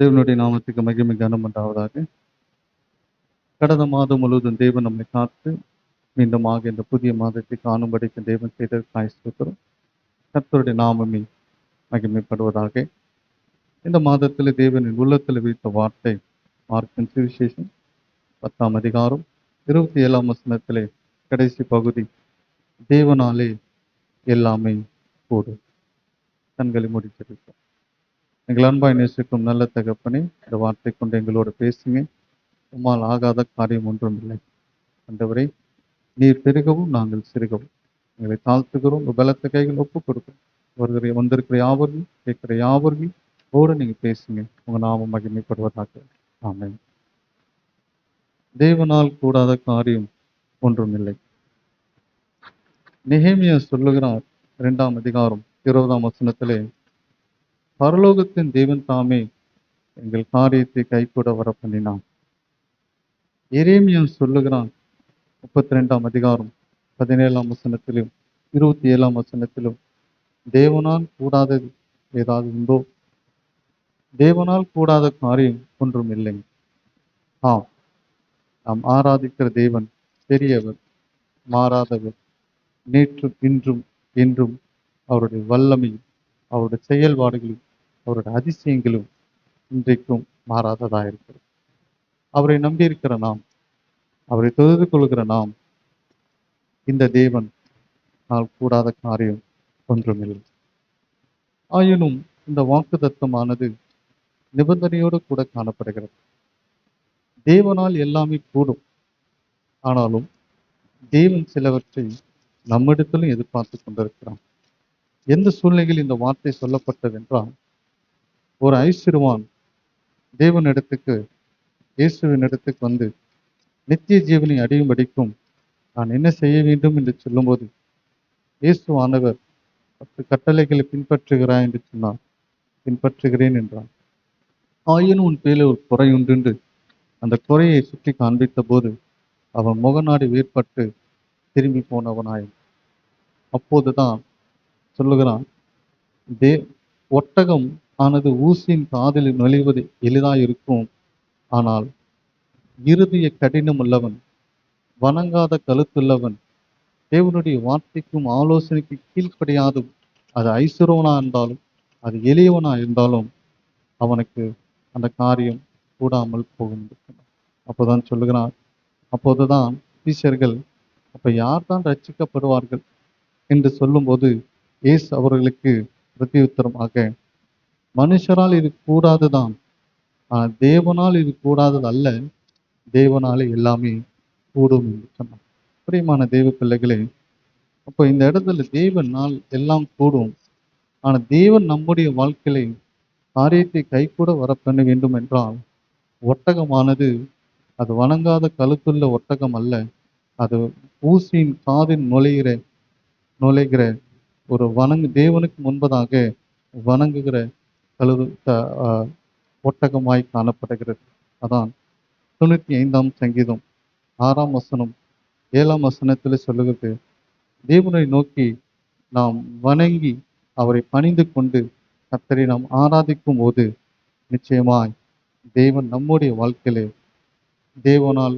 தேவனுடைய நாமத்துக்கு மகிமை கனம் உண்டாவதாக. கடந்த மாதம் முழுவதும் தேவன் நம்மை காத்து மீண்டுமாக இந்த புதிய மாதத்தை காணும்படிக்கு தேவன் செய்ததற்காய் ஸ்தோத்திரம். கர்த்தருடைய நாமமே மகிமைப்படுவதாக. இந்த மாதத்தில் தேவனின் உள்ளத்தில் வைத்த வார்த்தை மார்க்கின் சுவிசேஷம் பத்தாம் அதிகாரம் இருபத்தி ஏழாம் வசனத்திலே கடைசி பகுதி தேவனாலே எல்லாமே கூடும். கண்களை முடித்திருக்கோம் எங்கள் அன்பாய் நேசிக்கும் நல்ல தகப்பனே இந்த வார்த்தை கொண்டு எங்களோடு பேசுங்க. உம்மால் ஆகாத காரியம் ஒன்றும் இல்லை. அந்தவரை நீர் பெருகவும் நாங்கள் சிறுகவும். எங்களை தாழ்த்துகிறோம் உங்கள் பலத்த கைகள் ஒப்பு கொடுக்கும் வருகிற வந்திருக்கிற யாவர்கள் கேட்கிற யாவர்கள் கூட நீங்க பேசுங்க. உங்க நாமம் மகிமைப்படுவதாக. ஆமென். தேவனால் கூடாத காரியம் ஒன்றும் இல்லை. நெகேமியா சொல்லுகிறார் இரண்டாம் அதிகாரம் இருபதாம் வசனத்திலே பரலோகத்தின் தேவன் தாமே எங்கள் காரியத்தை கைகூட வர பண்ணினான் எரேமியா சொல்லுகிறான் முப்பத்தி ரெண்டாம் அதிகாரம் பதினேழாம் வசனத்திலும் இருபத்தி ஏழாம் வசனத்திலும் தேவனால் கூடாதது ஏதாவது உண்டோ? தேவனால் கூடாத காரியம் ஒன்றும் இல்லை. ஆம் நாம் ஆராதிக்கிற தேவன் பெரியவர் மாறாதவர் நேற்றும் இன்றும் என்றும் அவருடைய வல்லமையும் அவருடைய செயல்பாடுகளும் அவருடைய அதிசயங்களும் இன்றைக்கும் மாறாததாக இருக்கிறது. அவரை நம்பியிருக்கிற நாம் அவரை தொழுது கொள்கிற நாம் இந்த தேவன் நாள் கூடாத காரியம் ஒன்றுமில்லை. ஆயினும் இந்த வாக்கு தத்துவமானது நிபந்தனையோடு கூட காணப்படுகிறது. தேவனால் எல்லாமே கூடும். ஆனாலும் தேவன் சிலவற்றை நம்மிடத்திலும் எதிர்பார்த்து கொண்டிருக்கிறான். எந்த சூழ்நிலையில் இந்த வார்த்தை சொல்லப்பட்டதென்றால் ஒரு ஒரு தேவன் தேவனிடத்துக்கு இயேசுவின் இடத்துக்கு வந்து நித்திய ஜீவனை அடையும்படிக்கும் நான் என்ன செய்ய வேண்டும் என்று சொல்லும்போது இயேசுவானவர் பத்து கட்டளைகளை பின்பற்றுகிறாய் என்று சொன்னார். பின்பற்றுகிறேன் என்றான். ஆயினும் உன் பேரில் ஒரு குறை உண்டு அந்த குறையை சுற்றி காண்பித்த போது அவன் முகநாடு வேறுபட்டு திரும்பி போனவனாய். அப்போதுதான் சொல்லுகிறான் தே ஒட்டகம் ஆனது ஊசியின் காதில் நுழைவது எளிதாக இருக்கும் ஆனால் இறுதிய கடினம் உள்ளவன் வணங்காத கழுத்துள்ளவன் தேவனுடைய வார்த்தைக்கும் ஆலோசனைக்கு கீழ்ப்படியாதும் அது ஐஸ்வரவனா இருந்தாலும் அது எளியவனா இருந்தாலும் அவனுக்கு அந்த காரியம் கூடாமல் போகும் அப்போதான் சொல்லுகிறான் அப்போதுதான் டீச்சர்கள் அப்ப யார் தான் ரட்சிக்கப்படுவார்கள்? என்று சொல்லும்போது இயேசு அவர்களுக்கு பிரதியுத்தரமாக மனுஷரால் இது கூடாதுதான் தேவனால் இது கூடாதது அல்ல தேவனாலே எல்லாமே கூடும் என்று சொன்னார். பிரியமான தெய்வ பிள்ளைகளே அப்போ இந்த இடத்துல தேவனால் எல்லாம் கூடும். ஆனால் தேவன் நம்முடைய வாழ்க்கையில காரியத்தை கைகூட வர பண்ண வேண்டும் என்றால் ஒட்டகமானது அது வணங்காத கழுத்துள்ள ஒட்டகம் அல்ல அது ஊசியின் காதின் நுழைகிற நுழைகிற ஒரு வணங்கு தேவனுக்கு முன்பதாக வணங்குகிற கழுது ஆஹ் ஒட்டகமாய் காணப்படுகிறது. அதான் தொண்ணூற்றி ஐந்தாம் சங்கீதம். ஆறாம் வசனம் ஏழாம் வசனத்தில் சொல்லுகிறது தேவனை நோக்கி நாம் வணங்கி அவரை பணிந்து கொண்டு கத்தரை நாம் ஆராதிக்கும் போது நிச்சயமாய் தேவன் நம்முடைய வாழ்க்கையிலே தேவனால்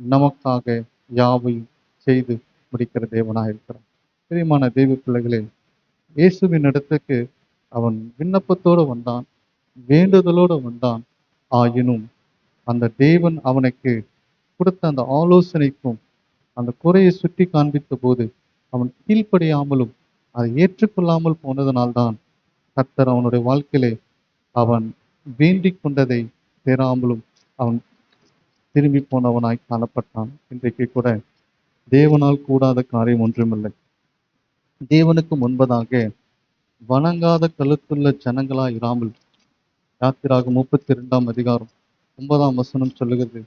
நமக்காக யாவையும் செய்து முடிக்கிற தேவனாக இருக்கிறார் பிரியமான தெய்வ பிள்ளைகளே இயேசுவின் இடத்துக்கு அவன் விண்ணப்பத்தோடு வந்தான் வேண்டுதலோடு வந்தான். ஆயினும் அந்த தேவன் அவனுக்கு கொடுத்த அந்த ஆலோசனைக்கும் அந்த குறையை சுட்டி காண்பித்த போது அவன் கீழ்ப்படியாமலும் அதை ஏற்றுக்கொள்ளாமல் போனதனால்தான் கர்த்தர் அவனுடைய வாழ்க்கையிலே அவன் வேண்டிக் கொண்டதை பெறாமலும் அவன் திரும்பி போனவனாய் காணப்பட்டான். இன்றைக்கு கூட தேவனால் கூடாத காரியம் ஒன்றுமில்லை. தேவனுக்கு முன்பதாக வணங்காத கழுத்துள்ள ஜனங்களா இராமல். யாத்திராக முப்பத்தி இரண்டாம் அதிகாரம் ஒன்பதாம் வசனம் சொல்லுகிறது.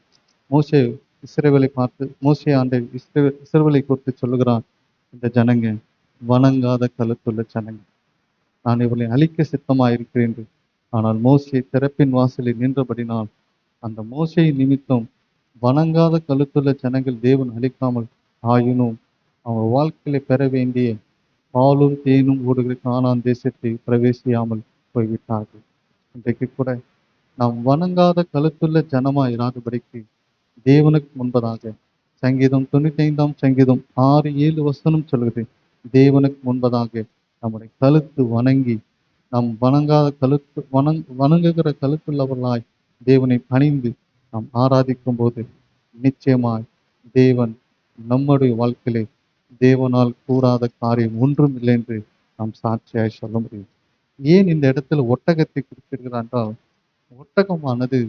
மோசே இஸ்ரவேலை பார்த்து மோசே ஆண்டை இஸ்ரவே இஸ்ரவேலை குறித்து சொல்லுகிறான் இந்த ஜனங்க வணங்காத கழுத்துள்ள ஜனங்க. நான் இவளை அழிக்க சித்தமாக இருக்கிறேன் ஆனால் மோசே திறப்பின் வாசலில் நின்றபடினால் அந்த மோசை நிமித்தம் வணங்காத கழுத்துள்ள ஜனங்கள் தேவன் அழிக்காமல் ஆயினும் அவங்க வாழ்க்கையில பெற வேண்டிய பாலும் தேனும் ஓடுகிற காணான் தேசத்தை பிரவேசியாமல் போய்விட்டார்கள். இன்றைக்கு கூட நாம் வணங்காத கழுத்துள்ள ஜனமா இராதபடிக்கு தேவனுக்கு முன்பதாக சங்கீதம் தொண்ணூத்தி ஐந்தாம் சங்கீதம் ஆறு ஏழு வசனம் சொல்கிறது தேவனுக்கு முன்பதாக நம்முடைய கழுத்து வணங்கி நாம் வணங்காத கழுத்து வணங் வணங்குகிற கழுத்துள்ளவர்களாய் தேவனை பணிந்து நாம் ஆராதிக்கும் போது நிச்சயமாய் தேவன் நம்முடைய வாழ்க்கையிலே தேவனால் கூடாத காரியம் ஒன்றும் இல்லை என்று நாம் சாட்சியாய் சொல்ல முடியும். ஏன் இந்த இடத்துல ஒட்டகத்தை குறிப்பிடுகிறார் என்றால் ஒட்டகமானது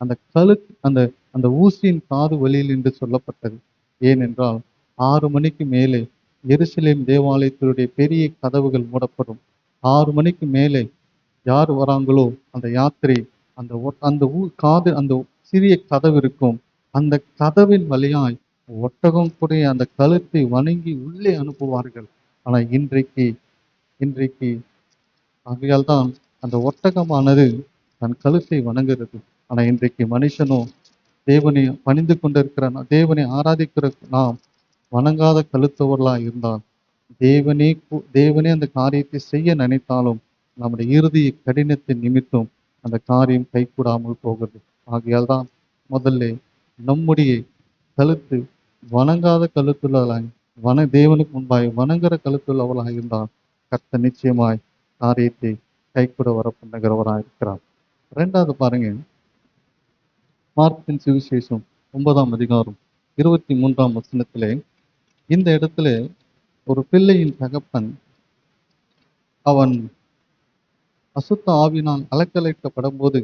அந்த கழு அந்த அந்த ஊசியின் காது வழியில் என்று சொல்லப்பட்டது. ஏனென்றால் ஆறு மணிக்கு மேலே எருசலேம் தேவாலயத்தினுடைய பெரிய கதவுகள் மூடப்படும். ஆறு மணிக்கு மேலே யார் வராங்களோ அந்த யாத்திரை அந்த அந்த ஊ காது அந்த சிறிய கதவு இருக்கும். அந்த கதவின் வழியாய் ஒட்டகம் கூட அந்த கழுத்தை வணங்கி உள்ளே அனுப்புவார்கள். ஆனால் இன்றைக்கு இன்றைக்கு ஆகையால் தான் அந்த ஒட்டகமானது தன் கழுத்தை வணங்குகிறது. ஆனால் இன்றைக்கு மனுஷனோ தேவனை பணிந்து கொண்டிருக்கிற தேவனை ஆராதிக்கிற நாம் வணங்காத கழுத்தவர்களாக இருந்தால் தேவனே தேவனே அந்த காரியத்தை செய்ய நினைத்தாலும் நம்முடைய இறுதி கடினத்தின் நிமித்தம் அந்த காரியம் கைகூடாமல் போகிறது. ஆகையால் தான் முதல்ல நம்முடைய கழுத்து வணங்காத கழுத்துள்ளவளாய் வன தேவனுக்கு முன்பாய் வணங்குற கழுத்துள்ளவளாக இருந்தால் கத்த நிச்சயமாய் காரியத்தை கைக்கூட வர பண்ணுகிறவராக இருக்கிறார். ரெண்டாவது பாருங்க. மார்க்கின் சுவிசேஷம் ஒன்பதாம் அதிகாரம் இருபத்தி மூன்றாம் வசனத்திலே இந்த இடத்துல ஒரு பிள்ளையின் தகப்பன் அவன் அசுத்த ஆவினால் அலக்கலைக்கப்படும் போது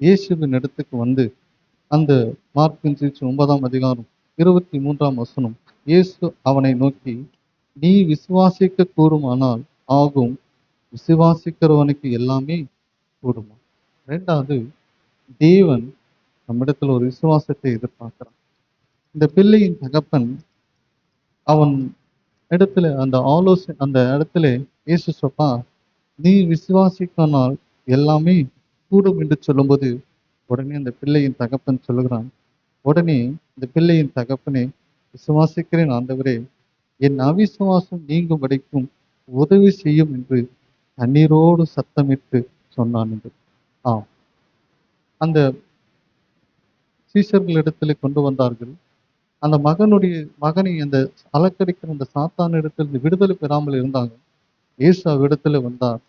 இயேசுவின் இடத்துக்கு வந்து அந்த மார்க்கின் சுவிசேஷம் ஒன்பதாம் அதிகாரம் இருபத்தி மூன்றாம் வசனம். இயேசு அவனை நோக்கி நீ விசுவாசிக்க கூறுமானால் ஆகும். விசுவாசிக்கிறவனுக்கு எல்லாமே கூடுமா? ரெண்டாவது தேவன் நம்மிடத்தில் ஒரு விசுவாசத்தை எதிர்பார்க்கிறான். இந்த பிள்ளையின் தகப்பன் அவன் இடத்துல அந்த ஆலோசனை அந்த இடத்துல இயேசு சொப்பா நீ விசுவாசிக்கனால் எல்லாமே கூடும் என்று சொல்லும்போது உடனே அந்த பிள்ளையின் தகப்பன் சொல்லுகிறான் உடனே இந்த பிள்ளையின் தகப்பனே விசுவாசிக்கிறேன் ஆண்டவரே என் அவிசுவாசம் நீங்கும் வரைக்கும் உதவி செய்யும் என்று தண்ணீரோடு சத்தமிட்டு சொன்னான் என்று. ஆம். அந்த சீஷர்களிடத்துல கொண்டு வந்தார்கள். அந்த மகனுடைய மகனை அந்த அலக்கடிக்கிற அந்த சாத்தான இடத்துல விடுதலை பெறாமல் இருந்தாங்க. இயேசு அவ்விடத்துல வந்தார்.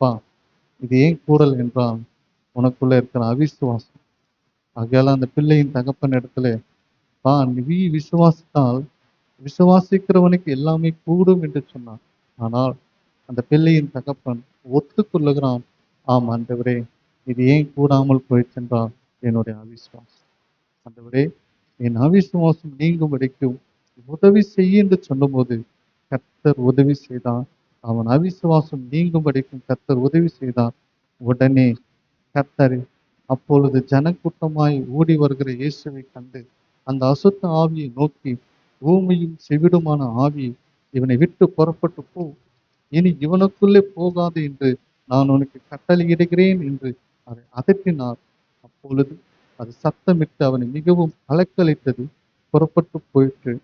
பா இது ஏன் கூடல் என்றான்? உனக்குள்ள இருக்கிற அவிசுவாசம் ஆகையால் அந்த பிள்ளையின் தகப்பன் இடத்துல தான் நீ விசுவாசித்தால் விசுவாசிக்கிறவனுக்கு எல்லாமே கூடும் என்று சொன்னான். ஆனால் அந்த பிள்ளையின் தகப்பன் ஒத்துக்கொள்ளுகிறான் ஆம் ஆண்டவரே இது ஏன் கூடாமல் போயிடுச்சென்றால் என்னுடைய அவிசுவாசம். ஆண்டவரே என் அவிசுவாசம் நீங்கும் வரைக்கும் உதவி செய்ய என்று சொன்னபோது கர்த்தர் உதவி செய்தான். அவன் அவிசுவாசம் நீங்கும் வரைக்கும் கர்த்தர் உதவி செய்தான். உடனே கர்த்தர் அப்பொழுது ஜனக்கூட்டமாய் ஓடி வருகிற இயேசுவை கண்டு அந்த அசுத்த ஆவியை நோக்கி பூமியின் செவிடுமான ஆவி இவனை விட்டு புறப்பட்டு போ. இனி இவனுக்குள்ளே போகாது என்று நான் உனக்கு கட்டளையிடுகிறேன் என்று அதை அதட்டினார். அப்பொழுது அது சத்தமிட்டு அவனை மிகவும் அலக்கழித்தது. புறப்பட்டு போயிற்று.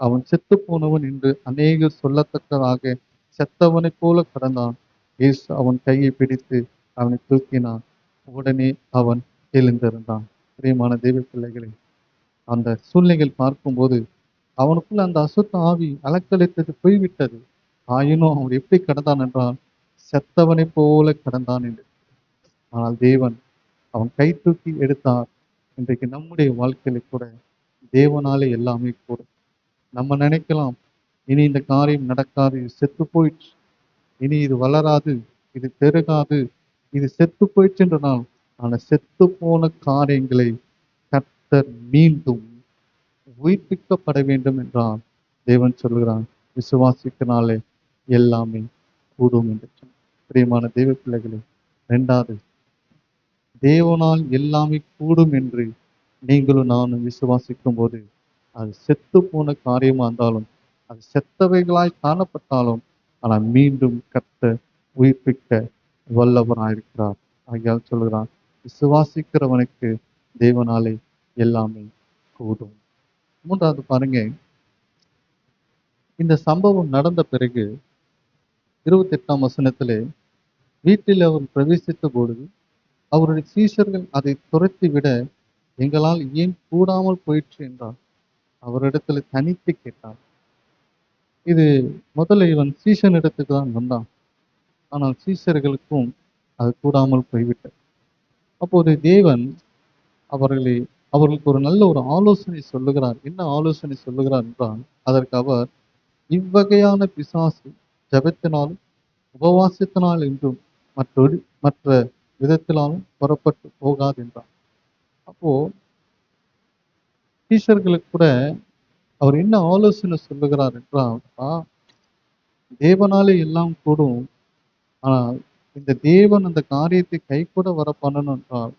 அவன் செத்து போனவன் என்று அநேகர் சொல்லத்தக்கதாக செத்தவனைப் போல கடந்தான். இயேசு அவன் கையை பிடித்து அவனை தூக்கினான். உடனே அவன் எழுந்திருந்தான். பிரியமான தெய்வ பிள்ளைகளை அந்த சூழ்நிலைகள் பார்க்கும்போது அவனுக்குள்ள அந்த அசுத்த ஆவி அலக்களித்தது போய்விட்டது. ஆயினும் அவன் எப்படி கடந்தான் என்றால் செத்தவனைப் போல கடந்தான் என்று. ஆனால் தேவன் அவன் கை தூக்கி எடுத்தார். இன்றைக்கு நம்முடைய வாழ்க்கையில கூட தேவனாலே எல்லாமே கூட. நம்ம நினைக்கலாம் இனி இந்த காரியம் நடக்காது செத்து போயிடுச்சு இனி இது வளராது இது பெருகாது. இது செத்து போயிடுச்சு நாள். ஆனால் செத்து போன காரியங்களை கர்த்தர் மீண்டும் உயிர்ப்பிக்கப்பட வேண்டும் என்றால் தேவன் சொல்கிறான் விசுவாசிக்கனாலே எல்லாமே கூடும் என்று பிரியமான தெய்வ பிள்ளைகளே ரெண்டாவது தேவனால் எல்லாமே கூடும் என்று நீங்களும் நானும் விசுவாசிக்கும் போது அது செத்து போன காரியமா இருந்தாலும் அது செத்தவைகளாய் காணப்பட்டாலும் ஆனால் மீண்டும் கத்த உயிர்ப்பிக்க வல்லவராயிருக்கிறார் ஆகியால் சொல்கிறார் விசுவாசிக்கிறவனுக்கு தேவனாலே எல்லாமே கூடும். மூன்றாவது பாருங்க இந்த சம்பவம் நடந்த பிறகு இருபத்தி எட்டாம் வசனத்திலே வீட்டில் அவர் பிரவேசித்த பொழுது அவருடைய சீஷர்கள் அதை துரத்தி விட எங்களால் ஏன் கூடாமல் போயிற்று என்றார். அவரிடத்துல தனித்து கேட்டார். இது முதல்ல இவன் சீசன் இடத்துக்கு தான் வந்தான். ஆனால் சீசர்களுக்கும் அது கூடாமல் போய்விட்டது. அப்போது தேவன் அவர்களை அவர்களுக்கு ஒரு நல்ல ஒரு ஆலோசனை சொல்லுகிறார். என்ன ஆலோசனை சொல்லுகிறார் என்றால் அதற்கு அவர் இவ்வகையான பிசாசு ஜபத்தினாலும் உபவாசத்தினால் என்றும் மற்றொரு மற்ற விதத்தினாலும் புறப்பட்டு போகாது என்றார். அப்போ டீச்சர்களுக்கு கூட அவர் என்ன ஆலோசனை சொல்லுகிறார் என்றால் தேவனாலே எல்லாம் கூடும். ஆனால் இந்த தேவன் அந்த காரியத்தை கைகூட வர பண்ணணும் என்றால்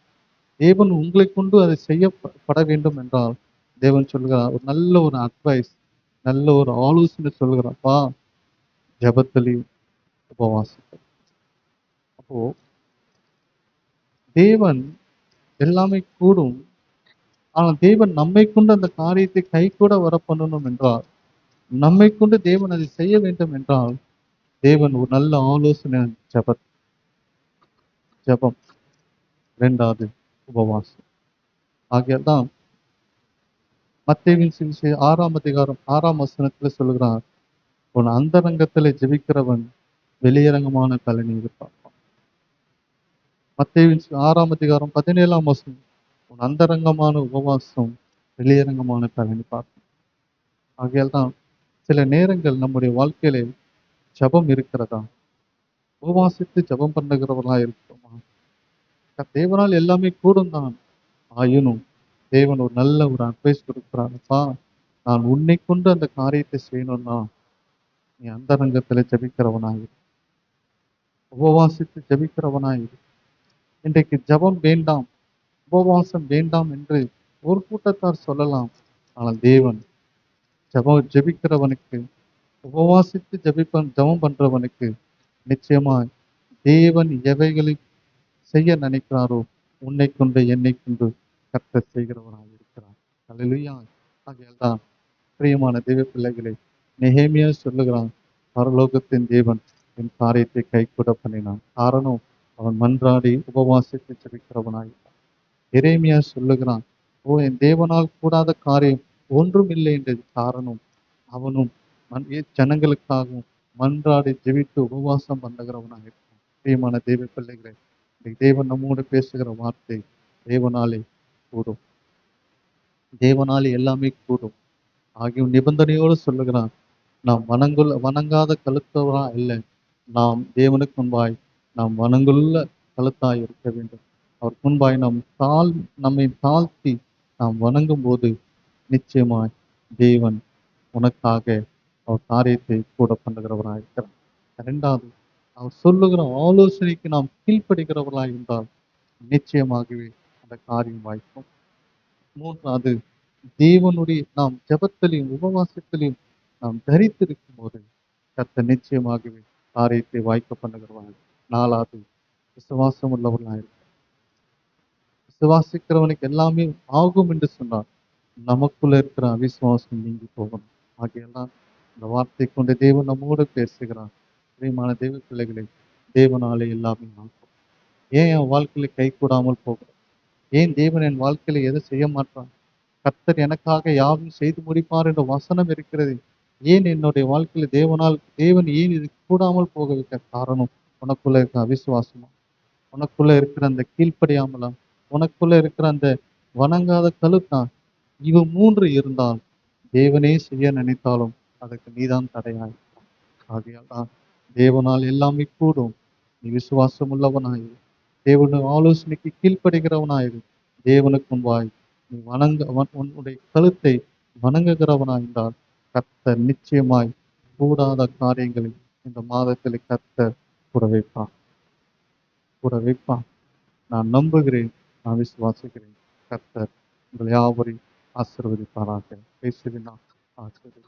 தேவன் உங்களை கொண்டு அதை செய்யப்பட வேண்டும் என்றால் தேவன் சொல்கிறார் ஒரு நல்ல ஒரு அட்வைஸ் நல்ல ஒரு ஆலோசனை சொல்கிறாப்பா ஜபத்திலையும் உபவாசத்தில் அப்போ தேவன் எல்லாமே கூடும். ஆனால் தேவன் நம்மை கொண்டு அந்த காரியத்தை கை கூட வர பண்ணணும் என்றால் நம்மை கொண்டு தேவன் அதை செய்ய வேண்டும் என்றால் தேவன் ஒரு நல்ல ஆலோசனை ஜப ஜபம். ரெண்டாவது உபவாசம். ஆகியால் தான் மத்தேவின் சிகிச்சை ஆறாம் அதிகாரம் ஆறாம் வசனத்துல சொல்கிறார் உன் அந்தரங்கத்துல ஜெபிக்கிறவன் வெளியரங்கமான பலனை எதிர்பார்ப்பான். மத்தேவின் ஆறாம் அதிகாரம் பதினேழாம் வசனம். உன் அந்தரங்கமான உபவாசம் வெளியரங்கமான கலனி பார்க்கும். ஆகையால் தான் சில நேரங்கள் நம்முடைய வாழ்க்கையில ஜெபம் இருக்கிறதா? உபவாசித்து ஜெபம் பண்ணுகிறவர்களா இருக்கிறோமா தேவனால் எல்லாமே கூடும் தான் ஆயினும் தேவன் ஒரு நல்ல ஒரு அட்வைஸ் கொடுக்குறாருப்பா நான் உன்னை கொண்டு அந்த காரியத்தை செய்யணும்னா நீ அந்தரங்கத்துல ஜபிக்கிறவனாயிரு. உபவாசித்து ஜெபிக்கிறவனாயிரு. இன்றைக்கு ஜெபம் வேண்டாம் உபவாசம் வேண்டாம் என்று ஒரு கூட்டத்தார் சொல்லலாம். ஆனால் தேவன் ஜெபம் ஜெபிக்கிறவனுக்கு உபவாசித்து ஜபிப்பன் ஜெபம் பண்றவனுக்கு நிச்சயமாய் தேவன் எவைகளை செய்ய நினைக்கிறாரோ உன்னை கொண்டு என்னை கொண்டு கத்த செய்கிறவனாக இருக்கிறார். அல்லேலூயா ஆகையால் தான் பிரியமான தெய்வ பிள்ளைகளை நெகேமியா சொல்லுகிறான் பரலோகத்தின் தேவன் என் காரியத்தை கைகூட பண்ணினான். காரணம் அவன் மன்றாடி உபவாசித்து ஜெபிக்கிறவனாய் எரேமியா சொல்லுகிறான் ஓ என் தேவனால் கூடாத காரியம் ஒன்றும் இல்லை என்றது காரணம் அவனும் ஜனங்களுக்காகவும் மன்றாடி ஜெபித்து உபவாசம் பண்ணுகிறவனாக இருக்கும். பிரியமான தெய்வ பிள்ளைகளே இன்னைக்கு தேவன் நம்மோடு பேசுகிற வார்த்தை தேவனாலே கூடும். தேவனாலே எல்லாமே கூடும். ஆகிய நிபந்தனையோடு சொல்லுகிறான் நாம் வணங்குள்ள வணங்காத கழுத்தவரா இல்லை. நாம் தேவனுக்கு முன்பாய் நாம் வணங்குள்ள கழுத்தாய் இருக்க வேண்டும். அவர் முன்பாய் நாம் தாழ் நம்மை தாழ்த்தி நாம் வணங்கும் போது நிச்சயமாய் தேவன் உனக்காக அவர் காரியத்தை கூட பண்ணுகிறவராக இருக்கிறார் இரண்டாவது அவர் சொல்லுகிற ஆலோசனைக்கு நாம் கீழ்ப்படுகிறவர்களாக இருந்தால் நிச்சயமாகவே அந்த காரியம் வாய்க்கும். மூன்றாவது தேவனுடைய நாம் ஜெபத்திலையும் உபவாசத்திலையும் நாம் தரித்திருக்கும் போது கத்த நிச்சயமாகவே காரியத்தை வாய்க்க பண்ணுகிறவர்கள் நாலாவது விசுவாசம் உள்ளவர்களாக இருக்கிறார் விசுவாசிக்கிறவனுக்கு எல்லாமே ஆகும் என்று சொன்னார் நமக்குள்ள இருக்கிற அவிசுவாசம் நீங்கி போகணும் ஆகியெல்லாம் இந்த வார்த்தை கொண்டு தேவன் நம்மோடு பேசுகிறார். பிரியமான தேவ பிள்ளைகளை தேவனாலே எல்லாமே ஆகும் ஏன் என் வாழ்க்கையில கை கூடாமல் போகும்? ஏன் தேவன் என் வாழ்க்கையில எதை செய்ய மாட்டான் கர்த்தர் எனக்காக யாரும் செய்து முடிப்பார் என்ற வசனம் இருக்கிறது. ஏன் என்னுடைய வாழ்க்கையில தேவனால் தேவன் ஏன் இது கூடாமல் போக வைக்க காரணம்? உனக்குள்ள இருக்க அவிசுவாசமா? உனக்குள்ள இருக்கிற அந்த கீழ்ப்படியாமலா? உனக்குள்ள இருக்கிற அந்த வணங்காத கழுத்தான் இவ மூன்று இருந்தால் தேவனே செய்ய நினைத்தாலும் அதற்கு நீதான் தடையாய். ஆகையால் தேவனால் எல்லாமே கூடும் நீ விசுவாசம் உள்ளவனாய் தேவனுடைய ஆலோசனைக்கு கீழ்ப்படுகிறவனாய் தேவனுக்கு முன்பாய் நீ வணங்க உன்னுடைய கழுத்தை வணங்குகிறவனாயிருந்தால் கர்த்தர் நிச்சயமாய் கூடாத காரியங்களை இந்த மாதத்தில் கர்த்தர் கூட வைப்பான் கூட வைப்பான் நான் நம்புகிறேன் நான் விசுவாசிக்கிறேன். கர்த்தர் உங்களை யாவரையும் ஆசிர்வதிப்பாராக. பேசுகிறேன் ஆசிர்வதி